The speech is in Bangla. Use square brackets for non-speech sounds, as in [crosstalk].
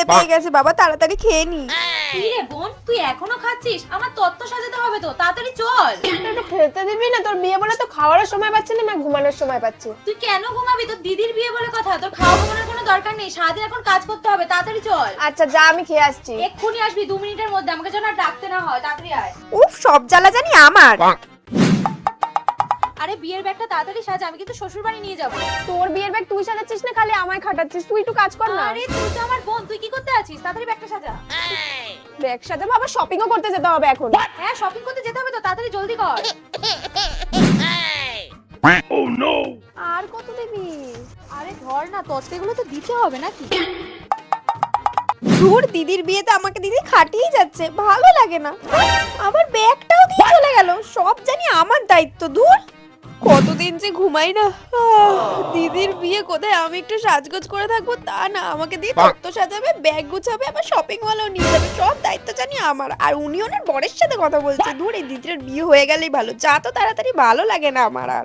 খিদে পেয়ে গেছে বাবা তাড়াতাড়ি খেয়ে নি। কি রে বোন তুই এখনও খাচ্ছিস? আমার তত্ত্ব সাজাতে হবে তো তাড়াতাড়ি চল। একটু খেতে দিবি না তোর বিয়ে বলে তো খাওয়ারও সময় পাচ্ছি না না ঘুমানোর সময় পাচ্ছি। তুই কেন ঘুমাবি? তোর দিদির বিয়ে বলে কথা তোর খাওয়া ঘুমানোর কোনো দরকার নেই সারাদিন এখন কাজ করতে হবে তাড়াতাড়ি চল। আচ্ছা যা আমি খেয়ে আসছি। এক্ষুনি আসবি দু মিনিটের মধ্যে আমাকে যেন আর ডাকতে না হয় তাড়াতাড়ি আয়। উফ সব জ্বালা জানি আমার। আরে বিয়ের ব্যাগটা তাড়াতাড়ি সাজা আমি কিন্তু শ্বশুর বাড়ি নিয়ে যাব। তোর বিয়ের ব্যাগ তুই সাজাচ্ছিস না খালি আমায় খাটাচ্ছিস। তুই একটু কাজ কর না। আরে তুই তো আমার বোন তুই কি করতে আছিস? তাড়াতাড়ি ব্যাগটা সাজা। ব্যাগ সাজাবো আবার শপিংও করতে যেতে হবে এখন। হ্যাঁ শপিং করতে যেতে হবে তো তাড়াতাড়ি জলদি কর। [laughs] আর কত দিবি? আরে ধর না তত্ত্বগুলো তো দিতে হবে নাকি? দূর দিদির বিয়েতে আমাকে দিদি খাটিয়ে যাচ্ছে ভালো লাগে না। আবার ব্যাগটাও দিয়ে চলে গেল সব জানি আমার দায়িত্ব দূর কতদিন যে ঘুমাই না আহ, দিদির বিয়ে কোথায়? আমি একটু সাজগোজ করে থাকব তা না আমাকে দিয়ে তত্ত্ব সাজাবে ব্যাগ গুছাবে আবার শপিং মলও নিয়ে যাবে সব দায়িত্ব জানি আমার। আর উনি ওনার বরের সাথে কথা বলছে। দূর এই দিদির বিয়ে হয়ে গেলেই ভালো। যা তো তাড়াতাড়ি ভালো লাগে না আমার আর।